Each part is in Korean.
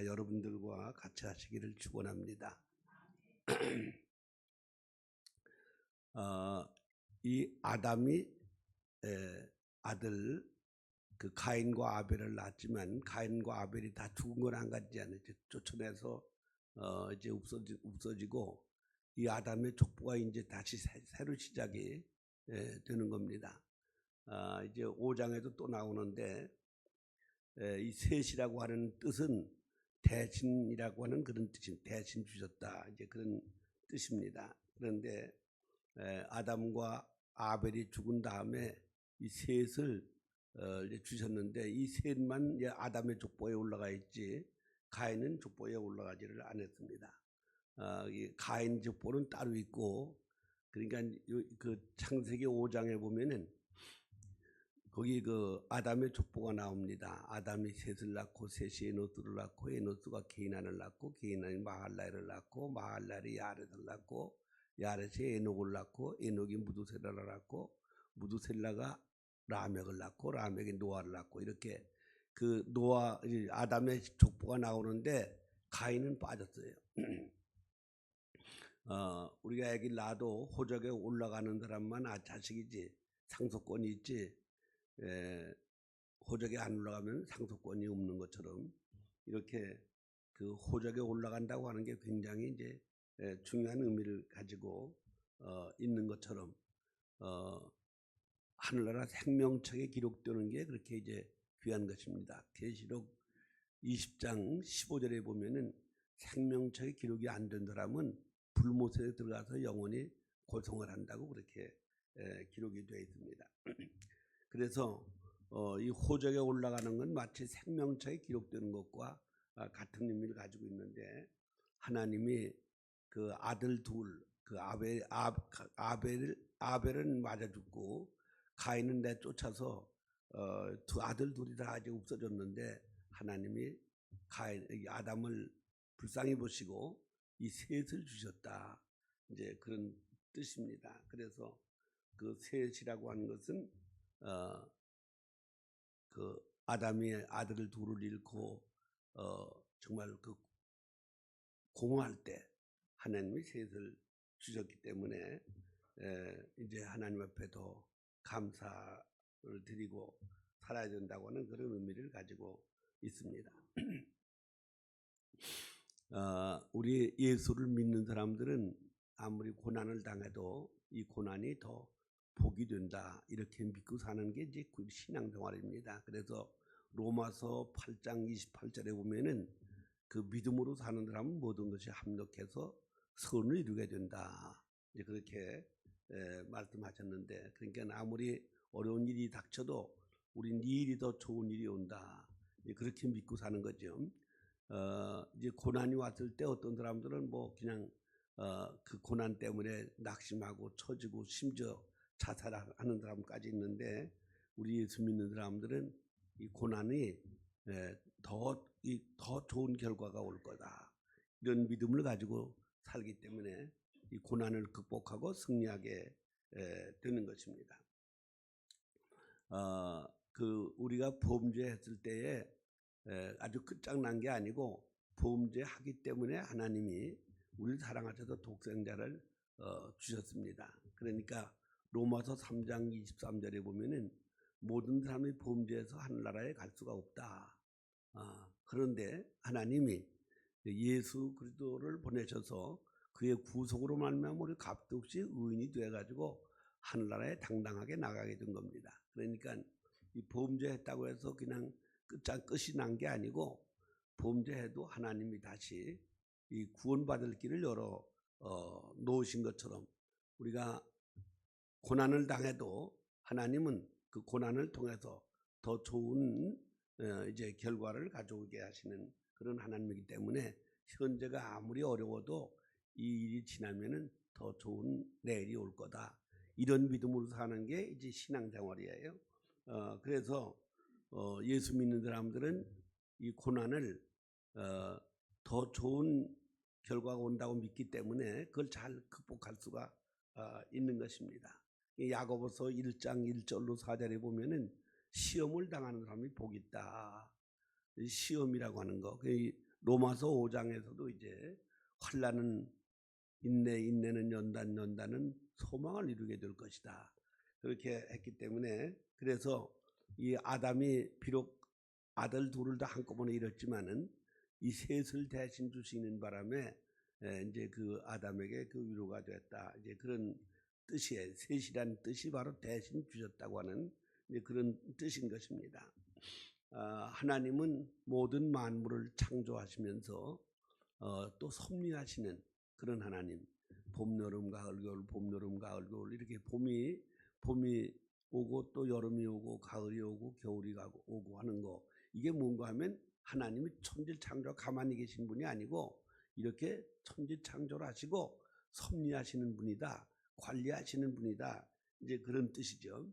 다 여러분들과 같이 하시기를 축원합니다. 어, 이 아담이 에, 아들 그 가인과 아벨을 낳았지만 가인과 아벨이 다 죽은 건한 가지 않아요. 쫓아내서 어, 이제 없어지, 없어지고 이 아담의 족보가 이제 다시 새, 새로 시작이 에, 되는 겁니다. 아, 이제 5장에도 또 나오는데 에, 이 셋이라고 하는 뜻은 대신이라고 하는 그런 뜻이 대신 주셨다 이제 그런 뜻입니다. 그런데 에, 아담과 아벨이 죽은 다음에 이 셋을 어, 주셨는데 이 셋만 아담의 족보에 올라가 있지 가인은 족보에 올라가지를 않았습니다. 어, 이 가인 족보는 따로 있고 그러니까 요- 그 창세기 5장에 보면은 거기 그 아담의 족보가 나옵니다. 아담이 셋을 낳고 셋이 에노스를 낳고 에노스가 게이난을 낳고 게이난이 마할라를 낳고 마할라이 야렛을 낳고 야렛이 에녹을 낳고 에녹이 무두셀라를 낳고 무두셀라가 라멕을 낳고 라멕이 노아를 낳고 이렇게 그 노아 이 아담의 족보가 나오는데 가인은 빠졌어요. 어, 우리가 아기를 낳아도 호적에 올라가는 사람만 아, 자식이지 상속권이 있지 에, 호적에 안 올라가면 상속권이 없는 것처럼 이렇게 그 호적에 올라간다고 하는 게 굉장히 이제 에, 중요한 의미를 가지고 어, 있는 것처럼 어, 하늘나라 생명책에 기록되는 게 그렇게 이제 귀한 것입니다. 계시록 20장 15절에 보면은 생명책에 기록이 안 된 사람은 불못에 들어가서 영원히 고통을 한다고 그렇게 에, 기록이 되어 있습니다. 그래서 어, 이 호적에 올라가는 건 마치 생명책에 기록되는 것과 아, 같은 의미를 가지고 있는데 하나님이 그 아들 둘, 그 아벨 아, 아벨 아벨은 맞아 죽고 가인은 내 쫓아서 어, 두 아들 둘이 다 아직 없어졌는데 하나님이 가인 이 아담을 불쌍히 보시고 이 셋을 주셨다. 이제 그런 뜻입니다. 그래서 그 셋이라고 하는 것은 어, 그 아담이 아들을 둘을 잃고 어, 정말 그 공허할 때 하나님이 셋을 주셨기 때문에 에, 이제 하나님 앞에 더 감사를 드리고 살아야 된다고 하는 그런 의미를 가지고 있습니다. 어, 우리 예수를 믿는 사람들은 아무리 고난을 당해도 이 고난이 더 복이 된다 이렇게 믿고 사는 게 이제 그 신앙생활입니다. 그래서 로마서 8장 28절에 보면은 그 믿음으로 사는 사람은 모든 것이 합력해서 선을 이루게 된다. 이제 그렇게 에, 말씀하셨는데 그러니까 아무리 어려운 일이 닥쳐도 우리 네 일이 더 좋은 일이 온다. 그렇게 믿고 사는 거죠. 어, 이제 고난이 왔을 때 어떤 사람들은 뭐 그냥 어, 그 고난 때문에 낙심하고 처지고 심지어 자살하는 사람까지 있는데 우리 예수 믿는 사람들은 이 고난이 더 이 더 좋은 결과가 올 거다 이런 믿음을 가지고 살기 때문에 이 고난을 극복하고 승리하게 에, 되는 것입니다. 어, 그 우리가 범죄했을 때에 에, 아주 끝장난 게 아니고 범죄하기 때문에 하나님이 우리를 사랑하셔서 독생자를 어, 주셨습니다. 그러니까 로마서 3장 23절에 보면은 모든 사람이 범죄해서 하늘나라에 갈 수가 없다. 아, 그런데 하나님이 예수 그리스도를 보내셔서 그의 구속으로 말미암아 우리 값도 없이 의인이 돼 가지고 하늘나라에 당당하게 나가게 된 겁니다. 그러니까 이 범죄했다고 해서 그냥 끝장 끝이 난 게 아니고 범죄해도 하나님이 다시 이 구원받을 길을 열어 어, 놓으신 것처럼 우리가 고난을 당해도 하나님은 그 고난을 통해서 더 좋은 어, 이제 결과를 가져오게 하시는 그런 하나님이기 때문에 현재가 아무리 어려워도 이 일이 지나면은 더 좋은 내일이 올 거다. 이런 믿음으로 사는 게 이제 신앙생활이에요. 어, 그래서 어, 예수 믿는 사람들은 이 고난을 어, 더 좋은 결과가 온다고 믿기 때문에 그걸 잘 극복할 수가 어, 있는 것입니다. 이 야고보서 1장 1절로 4절에 보면은 시험을 당하는 사람이 복이 있다. 이 시험이라고 하는 거, 그 로마서 5장에서도 이제 환란은 인내 인내는 연단 연단은 소망을 이루게 될 것이다. 그렇게 했기 때문에 그래서 이 아담이 비록 아들 둘을 다 한꺼번에 잃었지만은 이 셋을 대신 주시는 바람에 에, 이제 그 아담에게 그 위로가 됐다. 이제 그런 뜻이에요. 셋이란 뜻이 바로 대신 주셨다고 하는 그런 뜻인 것입니다. 아, 하나님은 모든 만물을 창조하시면서 어, 또 섭리하시는 그런 하나님. 봄, 여름, 가을, 겨울, 봄, 여름, 가을, 겨울 이렇게 봄이 봄이 오고 또 여름이 오고 가을이 오고 겨울이 가고 오고 하는 거 이게 뭔가 하면 하나님이 천지 창조 가만히 계신 분이 아니고 이렇게 천지 창조를 하시고 섭리하시는 분이다 관리하시는 분이다 이제 그런 뜻이죠.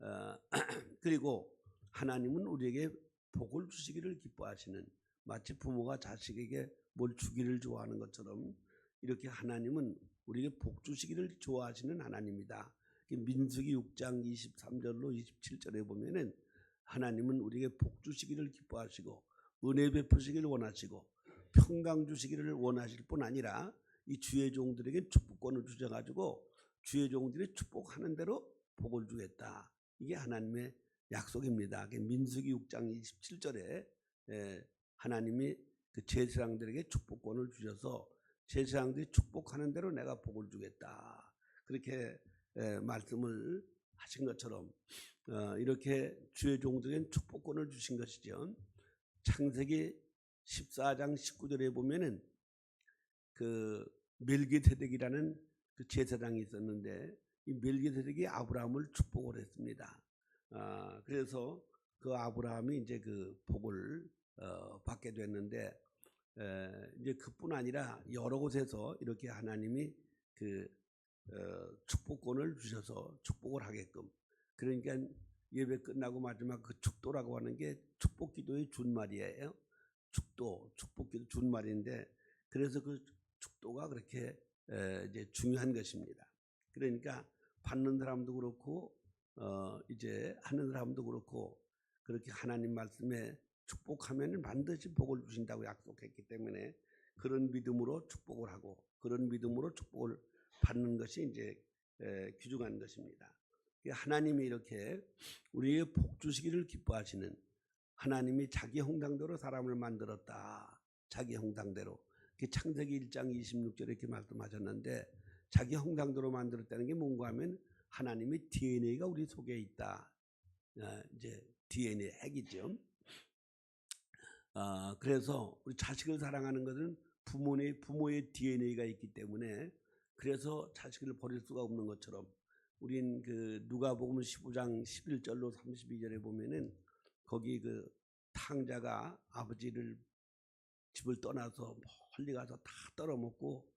어, 그리고 하나님은 우리에게 복을 주시기를 기뻐하시는 마치 부모가 자식에게 뭘 주기를 좋아하는 것처럼 이렇게 하나님은 우리에게 복 주시기를 좋아하시는 하나님이다. 민수기 6장 23절로 27절에 보면은 하나님은 우리에게 복 주시기를 기뻐하시고 은혜 베푸시기를 원하시고 평강 주시기를 원하실 뿐 아니라 이 주의 종들에게 축복권을 주셔 가지고 주의 종들이 축복하는 대로 복을 주겠다. 이게 하나님의 약속입니다. 민수기 6장 27절에 하나님이 그 제사장들에게 축복권을 주셔서 제사장들이 축복하는 대로 내가 복을 주겠다. 그렇게 에, 말씀을 하신 것처럼 어, 이렇게 주의 종들에게 축복권을 주신 것이죠. 창세기 14장 19절에 보면은 그 멜기세덱이라는 그 제사장이 있었는데 이 멜기세덱이 아브라함을 축복을 했습니다. 아, 그래서 그 아브라함이 이제 그 복을 어, 받게 됐는데 에, 이제 그뿐 아니라 여러 곳에서 이렇게 하나님이 그 어, 축복권을 주셔서 축복을 하게끔 그러니까 예배 끝나고 마지막 그 축도라고 하는 게 축복기도의 준말이에요. 축도, 축복기도 준말인데 그래서 그 축도가 그렇게 에, 이제 중요한 것입니다. 그러니까 받는 사람도 그렇고 어, 이제 하는 사람도 그렇고 그렇게 하나님 말씀에 축복하면 반드시 복을 주신다고 약속했기 때문에 그런 믿음으로 축복을 하고 그런 믿음으로 축복을 받는 것이 이제 에, 귀중한 것입니다. 하나님이 이렇게 우리의 복 주시기를 기뻐하시는 하나님이 자기 형상대로 사람을 만들었다. 자기 형상대로. 창세기 1장 26절에 이렇게 말씀하셨는데 자기 형상대로 만들었다는 게 뭔가 하면 하나님의 DNA가 우리 속에 있다. 어, 이제 DNA 핵이죠. 어, 그래서 우리 자식을 사랑하는 것은 부모의 부모의 DNA가 있기 때문에 그래서 자식을 버릴 수가 없는 것처럼 우린 그 누가복음 15장 11절로 32절에 보면은 거기 그 탕자가 아버지를 집을 떠나서 멀리 가서 다 떨어먹고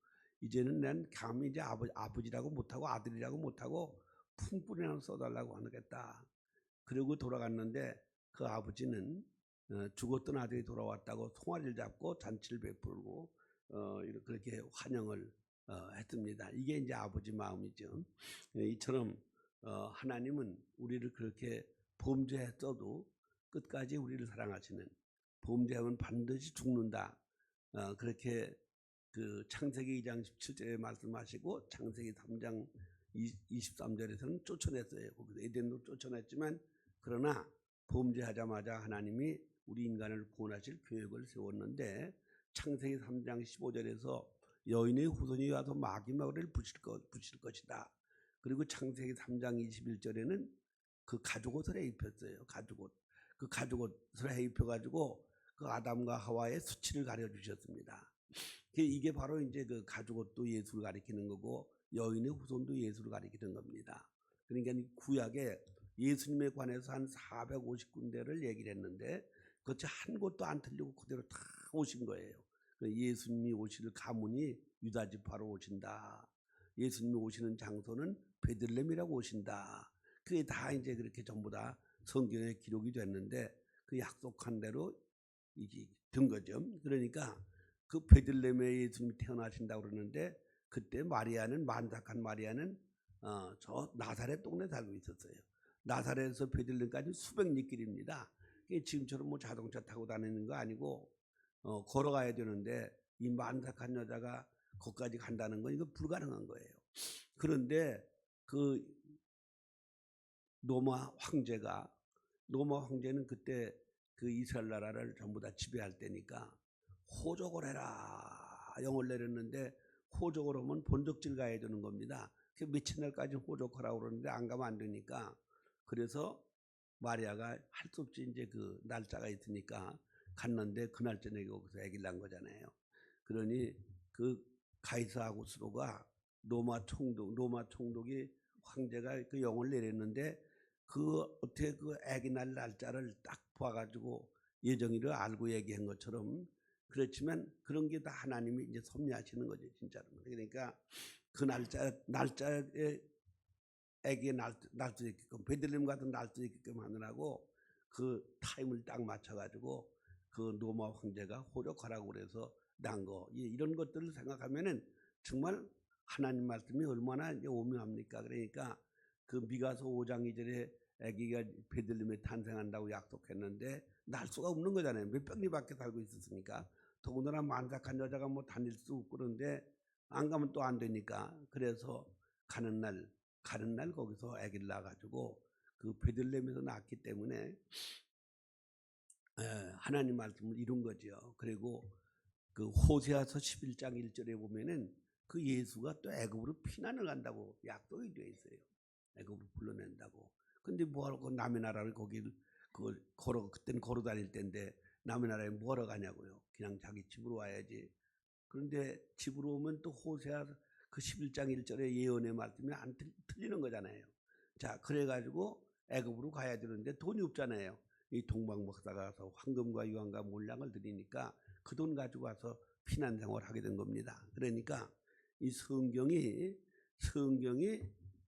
이제는 난 감히 이제 아버, 아버지라고 못하고 아들이라고 못하고 품뿌리나 써달라고 하겠다. 그리고 돌아갔는데 그 아버지는 어, 죽었던 아들이 돌아왔다고 송아리를 잡고 잔치를 베풀고 어, 이렇게 환영을 어, 했습니다. 이게 이제 아버지 마음이죠. 예, 이처럼 어, 하나님은 우리를 그렇게 범죄했어도 끝까지 우리를 사랑하시는 범죄하면 반드시 죽는다. 어, 그렇게 그 창세기 2장 17절에 말씀하시고 창세기 3장 23절에서는 쫓아냈어요. 거기서 에덴도 쫓아냈지만 그러나 범죄하자마자 하나님이 우리 인간을 구원하실 계획을 세웠는데 창세기 3장 15절에서 여인의 후손이 와서 마귀마귀를 부실, 것, 부실 것이다. 그리고 창세기 3장 21절에는 그 가죽옷을 해 입혔어요. 가죽옷. 그 가죽옷을 해 입혀가지고 그 아담과 하와의 수치를 가려 주셨습니다. 이게 바로 이제 그 가죽옷도 예수를 가리키는 거고 여인의 후손도 예수를 가리키는 겁니다. 그러니까 구약에 예수님에 관해서 한 450군데를 얘기를 했는데 그것이 한 곳도 안 틀리고 그대로 다 오신 거예요. 그 예수님이 오실 가문이 유다 지파로 오신다. 예수님이 오시는 장소는 베들렘이라고 오신다. 그게 다 이제 그렇게 전부 다 성경에 기록이 됐는데 그 약속한 대로 이게 된 거죠. 그러니까 그 베들렘에 예수님이 태어나신다고 그러는데 그때 마리아는 만삭한 마리아는 어, 저 나사렛 동네 살고 있었어요. 나사렛에서 베들렘까지 수백 리 길입니다. 지금처럼 뭐 자동차 타고 다니는 거 아니고 어, 걸어가야 되는데 이 만삭한 여자가 거기까지 간다는 건 이거 불가능한 거예요. 그런데 그 노마 황제가 노마 황제는 그때 그 이스라엘 나라를 전부 다 지배할 때니까 호적을 해라 영을 내렸는데 호적을 하면 본적질 가야 되는 겁니다. 그 며칠 날까지 호적하라고 그러는데 안 가면 안 되니까 그래서 마리아가 할 수 없이 이제 그 날짜가 있으니까 갔는데 그날 저녁에 거기서 아기를 낳은 거잖아요. 그러니 그 가이사 아구스로가 로마 총독 로마 총독이 황제가 그 영을 내렸는데 그 어떻게 그 아기 날 날짜를 딱 봐가지고 예정일을 알고 얘기한 것처럼 그렇지만 그런 게 다 하나님이 이제 섭리하시는 거죠 진짜로 그러니까 그 날짜 날짜에 아기의 날 날수 있게끔 베들레헴 같은 날수 있게끔 하느라고 그 타임을 딱 맞춰가지고 그 로마 황제가 호적하라고 그래서 난 거. 예, 이런 것들을 생각하면은 정말 하나님 말씀이 얼마나 오묘합니까? 그러니까 그 미가서 5장 2절에 아기가 베들레헴에 탄생한다고 약속했는데 날 수가 없는 거잖아요. 몇백 리 밖에 살고 있었으니까. 더군다나 만삭한 여자가 뭐 다닐 수 없고 그런데 안 가면 또 안 되니까. 그래서 가는 날, 가는 날 거기서 아기를 낳아가지고 그 베들레헴에서 낳았기 때문에 에, 하나님 말씀을 이룬 거죠. 그리고 그 호세아서 11장 1절에 보면은 그 예수가 또 애굽으로 피난을 간다고 약속이 되어 있어요. 애굽으로 불러낸다고. 근데 뭐하러 그 남의 나라를 거기를 그 걸어 그때는 걸어 다닐 때인데 남의 나라에 뭐하러 가냐고요. 그냥 자기 집으로 와야지. 그런데 집으로 오면 또 호세아 그 11장 1절의 예언의 말씀이 안 틀- 틀리는 거잖아요. 자, 그래가지고 애굽으로 가야 되는데 돈이 없잖아요. 이 동방 목사가 가서 황금과 유황과 몰량을 드리니까 그 돈 가지고 와서 피난 생활을 하게 된 겁니다. 그러니까 이 성경이 성경이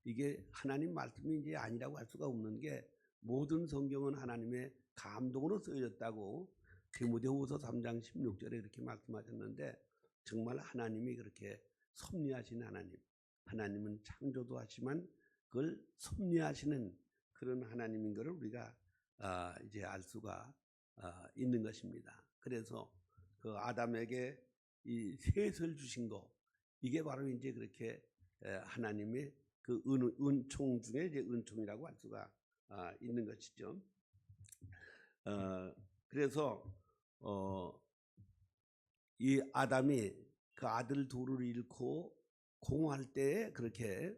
이게 하나님 말씀이 이제 아니라고 할 수가 없는 게 모든 성경은 하나님의 감동으로 쓰여졌다고 디모데후서 3장 16절에 이렇게 말씀하셨는데 정말 하나님이 그렇게 섭리하신 하나님, 하나님은 창조도 하지만 그걸 섭리하시는 그런 하나님인 것을 우리가 아, 이제 알 수가 아, 있는 것입니다. 그래서 그 아담에게 이 셋을 주신 거 이게 바로 이제 그렇게 에, 하나님의 그 은, 은총 중에 이제 은총이라고 할 수가 아, 있는 것이죠. 어, 그래서 어, 이 아담이 그 아들 둘을 잃고 공할 때 그렇게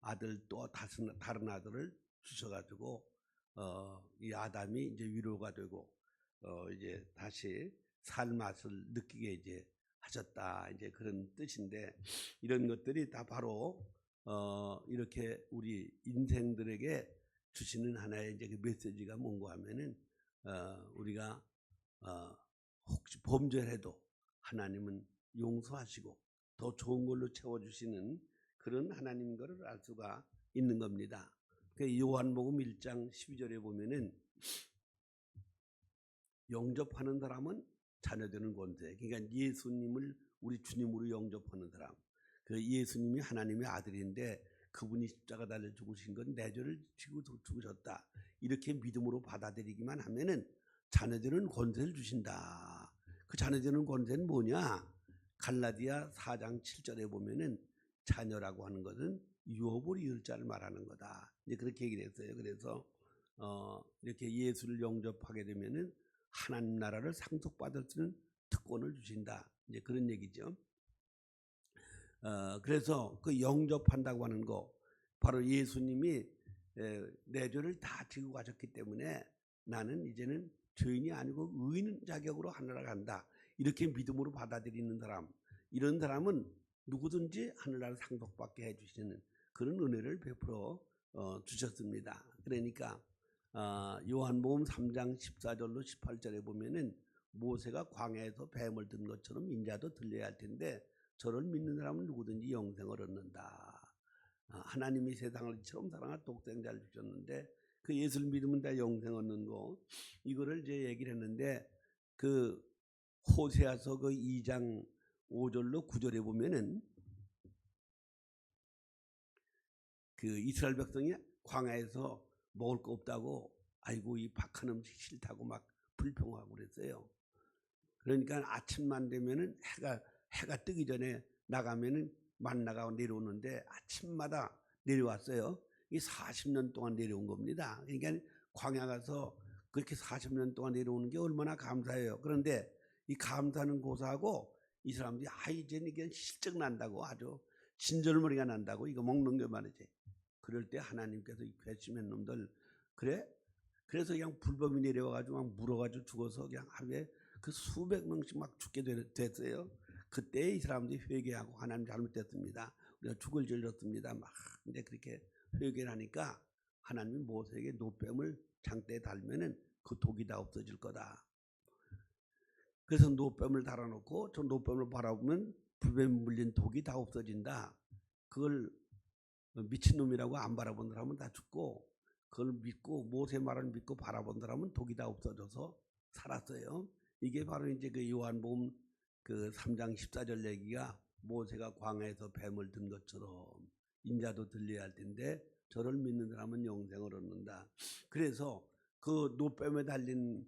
아들 또 다른 다른 아들을 주셔가지고 어, 이 아담이 이제 위로가 되고 어, 이제 다시 살 맛을 느끼게 이제 하셨다 이제 그런 뜻인데 이런 것들이 다 바로 어, 이렇게 우리 인생들에게 주시는 하나의 이제 그 메시지가 뭔가 하면은 어, 우리가 어, 혹시 범죄를 해도 하나님은 용서하시고 더 좋은 걸로 채워주시는 그런 하나님인 것을 알 수가 있는 겁니다. 그 요한복음 1장 12절에 보면은 영접하는 사람은 자녀되는 권세. 그러니까 예수님을 우리 주님으로 영접하는 사람. 그 예수님이 하나님의 아들인데 그분이 십자가 달려 죽으신 건 내 죄를 지고 죽으셨다. 이렇게 믿음으로 받아들이기만 하면은 자녀되는 권세를 주신다. 그 자녀되는 권세는 뭐냐? 갈라디아 4장 7절에 보면은 자녀라고 하는 것은 유업을 이을 자를 말하는 거다. 이제 그렇게 얘기를 했어요. 그래서 어, 이렇게 예수를 영접하게 되면은 하나님 나라를 상속받을 수 있는 특권을 주신다. 이제 그런 얘기죠. 어, 그래서 그 영접한다고 하는 거 바로 예수님이 에, 내 죄를 다 지고 가셨기 때문에 나는 이제는 죄인이 아니고 의인 자격으로 하늘나라 간다. 이렇게 믿음으로 받아들이는 사람, 이런 사람은 누구든지 하늘나라 상속받게 해주시는 그런 은혜를 베풀어 어, 주셨습니다. 그러니까 어, 요한복음 3장 14절로 18절에 보면은 모세가 광야에서 뱀을 든 것처럼 인자도 들려야 할 텐데 저를 믿는 사람은 누구든지 영생을 얻는다. 아, 하나님이 세상을 이처럼 사랑한 독생자를 주셨는데 그 예수를 믿으면 다 영생 얻는 거 이거를 이제 얘기를 했는데 그 호세아서 그 2장 5절로 9절에 보면은 그 이스라엘 백성이 광야에서 먹을 거 없다고 아이고 이 박한 음식 싫다고 막 불평하고 그랬어요. 그러니까 아침만 되면은 해가 해가 뜨기 전에 나가면은 만나가 내려오는데 아침마다 내려왔어요. 이 40년 동안 내려온 겁니다. 그러니까 광야 가서 그렇게 40년 동안 내려오는 게 얼마나 감사해요. 그런데 이 감사는 고사하고 이 사람들이 아 이제는 이게 실적 난다고 아주 진절머리가 난다고 이거 먹는 게 말이지. 그럴 때 하나님께서 이 괘씸한 놈들 그래? 그래서 그냥 불법이 내려와가지고 막 물어가지고 죽어서 그냥 하루에 그 수백 명씩 막 죽게 되- 됐어요. 그때 이 사람들이 회개하고 하나님 잘못됐습니다. 우리가 죽을 질렀습니다. 막 근데 그렇게 회개를 하니까 하나님이 모세에게 노뱀을 장대에 달면은 그 독이 다 없어질 거다. 그래서 노뱀을 달아놓고 저 노뱀을 바라보면 불뱀 물린 독이 다 없어진다. 그걸 미친놈이라고 안 바라본 사람은 다 죽고 그걸 믿고 모세 말을 믿고 바라본 사람은 독이 다 없어져서 살았어요. 이게 바로 이제 그 요한복음 그 3장 14절 얘기가 모세가 광야에서 뱀을 든 것처럼 인자도 들려야 할 텐데 저를 믿는 사람은 영생을 얻는다. 그래서 그 노뱀에 달린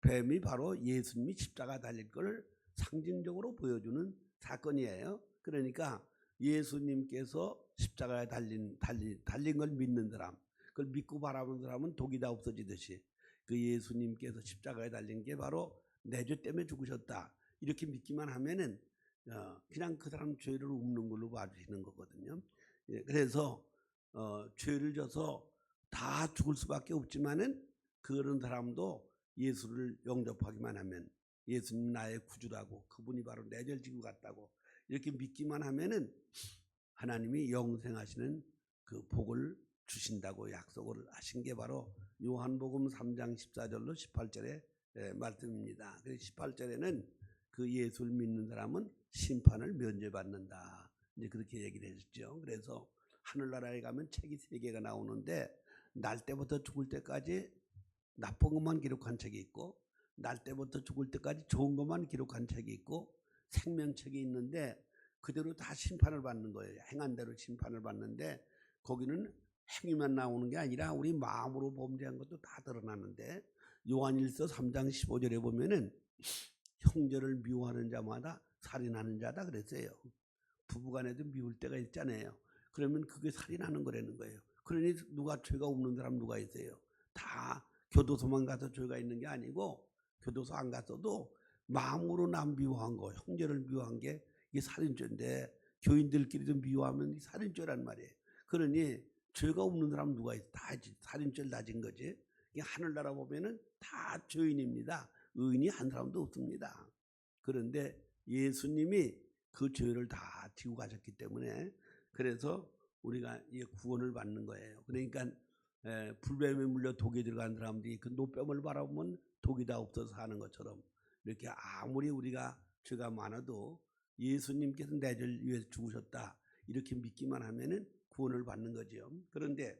뱀이 바로 예수님이 십자가 달릴 걸 상징적으로 보여주는 사건이에요. 그러니까 예수님께서 십자가에 달린 달린 달린 걸 믿는 사람, 그걸 믿고 바라보는 사람은 독이 다 없어지듯이 그 예수님께서 십자가에 달린 게 바로 내 죄 때문에 죽으셨다. 이렇게 믿기만 하면은 어, 그냥 그 사람 죄를 굽는 걸로 봐주시는 거거든요. 예, 그래서 어, 죄를 져서 다 죽을 수밖에 없지만은 그런 사람도 예수를 영접하기만 하면 예수님 나의 구주라고 그분이 바로 내 지고 갔다고 이렇게 믿기만 하면은 하나님이 영생하시는 그 복을 주신다고 약속을 하신 게 바로 요한복음 3장 14절로 18절의 예, 말씀입니다. 그래서 18절에는 그 예수를 믿는 사람은 심판을 면제받는다. 이제 그렇게 얘기를 했죠. 그래서 하늘나라에 가면 책이 세 개가 나오는데 날 때부터 죽을 때까지 나쁜 것만 기록한 책이 있고 날 때부터 죽을 때까지 좋은 것만 기록한 책이 있고 생명책이 있는데 그대로 다 심판을 받는 거예요. 행한 대로 심판을 받는데 거기는 행위만 나오는 게 아니라 우리 마음으로 범죄한 것도 다 드러나는데 요한일서 3장 15절에 보면은 형제를 미워하는 자마다 살인하는 자다 그랬어요. 부부간에도 미울 때가 있잖아요. 그러면 그게 살인하는 거라는 거예요. 그러니 누가 죄가 없는 사람 누가 있어요? 다 교도소만 가서 죄가 있는 게 아니고 교도소 안 갔어도 마음으로 남 미워한 거, 형제를 미워한 게 이게 살인죄인데 교인들끼리도 미워하면 이 살인죄란 말이에요. 그러니 죄가 없는 사람 누가 있어? 다 살인죄를 다진 거지. 이 하늘나라 보면은 다 죄인입니다. 의인이 한 사람도 없습니다. 그런데 예수님이 그 죄를 다 지고 가셨기 때문에 그래서 우리가 이 구원을 받는 거예요. 그러니까 에, 불뱀에 물려 독에 들어간 사람들이 그 노뱀을 바라보면 독이 다 없어서 사는 것처럼 이렇게 아무리 우리가 죄가 많아도 예수님께서 내 죄를 위해서 죽으셨다 이렇게 믿기만 하면은 구원을 받는 거죠. 그런데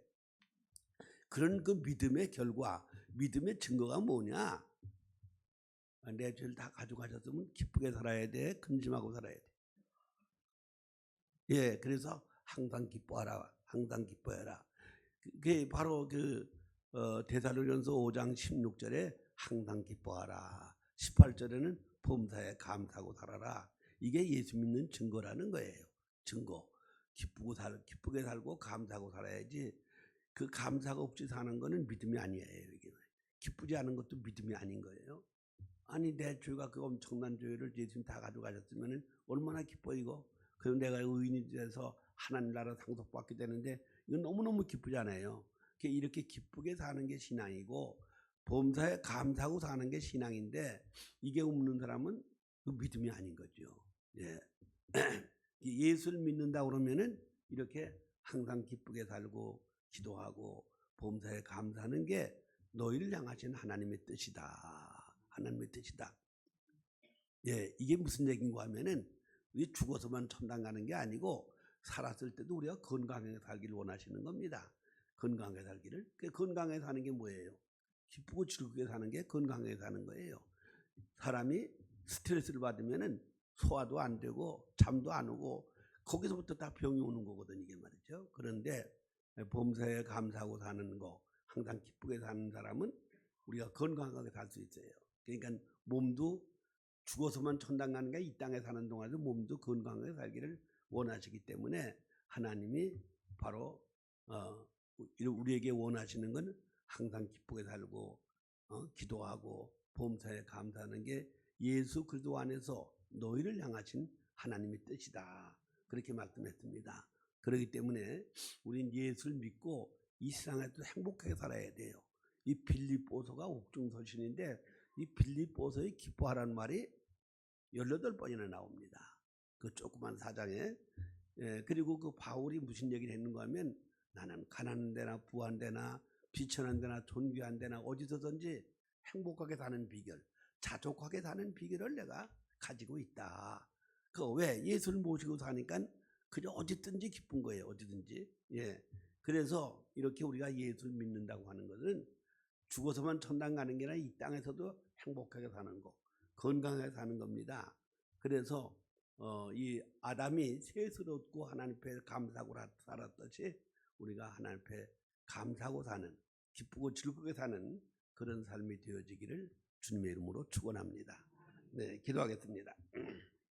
그런 그 믿음의 결과, 믿음의 증거가 뭐냐? 아, 내 죄를 다 가져가셨으면 기쁘게 살아야 돼, 근심하고 살아야 돼. 예, 그래서 항상 기뻐하라, 항상 기뻐해라. 그게 바로 그 어, 데살로니가서 5장 16절에 항상 기뻐하라. 18절에는 범사에 감사하고 살아라. 이게 예수 믿는 증거라는 거예요. 증거. 기쁘고 살, 기쁘게 살고 감사하고 살아야지. 그 감사가 없이 사는 거는 믿음이 아니에요. 이게 기쁘지 않은 것도 믿음이 아닌 거예요. 아니 내 죄가 그 엄청난 죄를 예수님 다 가져가셨으면 얼마나 기뻐 이거. 그리고 내가 의인이 돼서 하나님 나라 상속받게 되는데 이건 너무너무 기쁘잖아요. 이렇게 기쁘게 사는 게 신앙이고 범사에 감사하고 사는 게 신앙인데 이게 없는 사람은 그 믿음이 아닌 거죠. 예. 예수를 믿는다 그러면은 이렇게 항상 기쁘게 살고 기도하고 범사에 감사하는 게 너희를 향하신 하나님의 뜻이다. 하나님의 뜻이다. 예, 이게 무슨 얘기인가 하면은 우리 죽어서만 천당 가는 게 아니고 살았을 때도 우리가 건강하게 살기를 원하시는 겁니다. 건강하게 살기를. 그 건강하게 사는 게 뭐예요? 기쁘고 즐겁게 사는 게 건강하게 사는 거예요. 사람이 스트레스를 받으면은 소화도 안 되고 잠도 안 오고 거기서부터 다 병이 오는 거거든 이게 말이죠. 그런데 범사에 감사하고 사는 거 항상 기쁘게 사는 사람은 우리가 건강하게 살 수 있어요. 그러니까 몸도 죽어서만 천당 가는 게 이 땅에 사는 동안에도 몸도 건강하게 살기를 원하시기 때문에 하나님이 바로 어, 우리에게 원하시는 건 항상 기쁘게 살고 어, 기도하고 범사에 감사하는 게 예수 그리스도 안에서 너희를 향하신 하나님의 뜻이다. 그렇게 말씀했습니다. 그렇기 때문에 우린 예수를 믿고 이 세상에도 행복하게 살아야 돼요. 이 빌립보서가 옥중서신인데 이 빌립보서의 기뻐하라는 말이 18번이나 나옵니다. 그 조그만 사장에 예, 그리고 그 바울이 무슨 얘기를 했는가 하면 나는 가난한 데나 부한 데나 비천한 데나 존귀한 데나 어디서든지 행복하게 사는 비결, 자족하게 사는 비결을 내가 가지고 있다. 그 왜 예수를 모시고 사니까 그저 어디든지 기쁜 거예요. 어디든지. 예. 그래서 이렇게 우리가 예수를 믿는다고 하는 것은 죽어서만 천당 가는 게 아니라 이 땅에서도 행복하게 사는 거, 건강하게 사는 겁니다. 그래서 어, 이 아담이 셋을 얻고 하나님 앞에 감사하고 살았듯이 우리가 하나님 앞에 감사하고 사는 기쁘고 즐겁게 사는 그런 삶이 되어지기를 주님의 이름으로 축원합니다. 네, 기도하겠습니다.